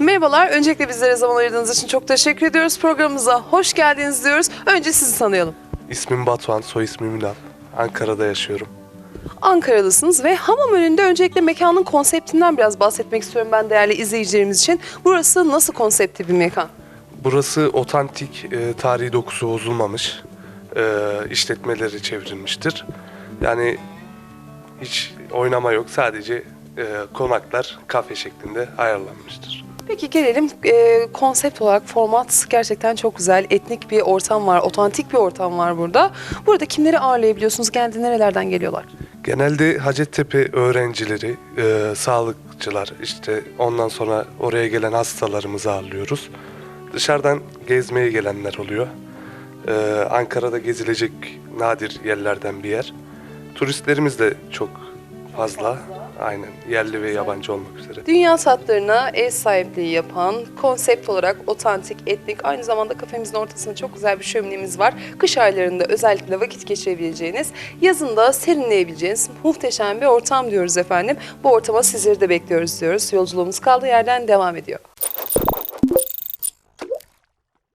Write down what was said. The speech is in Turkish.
Merhabalar. Öncelikle bizlere zaman ayırdığınız için çok teşekkür ediyoruz. Programımıza hoş geldiniz diyoruz. Önce sizi tanıyalım. İsmim Batuhan, soy ismim Ünal. Ankara'da yaşıyorum. Ankaralısınız ve hamam önünde öncelikle mekanın konseptinden biraz bahsetmek istiyorum ben değerli izleyicilerimiz için. Burası nasıl konseptli bir mekan? Burası otantik, e, tarihi dokusu bozulmamış e, işletmeleri çevrilmiştir. Yani hiç oynama yok, sadece e, konaklar kafe şeklinde ayarlanmıştır. Peki gelelim e, konsept olarak format gerçekten çok güzel. Etnik bir ortam var, otantik bir ortam var burada. Burada kimleri ağırlayabiliyorsunuz? Genelde nerelerden geliyorlar? Genelde Hacettepe öğrencileri, e, sağlıkçılar, işte ondan sonra oraya gelen hastalarımızı ağırlıyoruz. Dışarıdan gezmeye gelenler oluyor. E, Ankara'da gezilecek nadir yerlerden bir yer. Turistlerimiz de çok fazla. Aynen yerli ve yabancı olmak üzere. Dünya tatlarına ev sahipliği yapan, konsept olarak otantik, etnik, aynı zamanda kafemizin ortasında çok güzel bir şöminemiz var. Kış aylarında özellikle vakit geçirebileceğiniz, yazında serinleyebileceğiniz muhteşem bir ortam diyoruz efendim. Bu ortama sizleri de bekliyoruz diyoruz. Yolculuğumuz kaldığı yerden devam ediyor.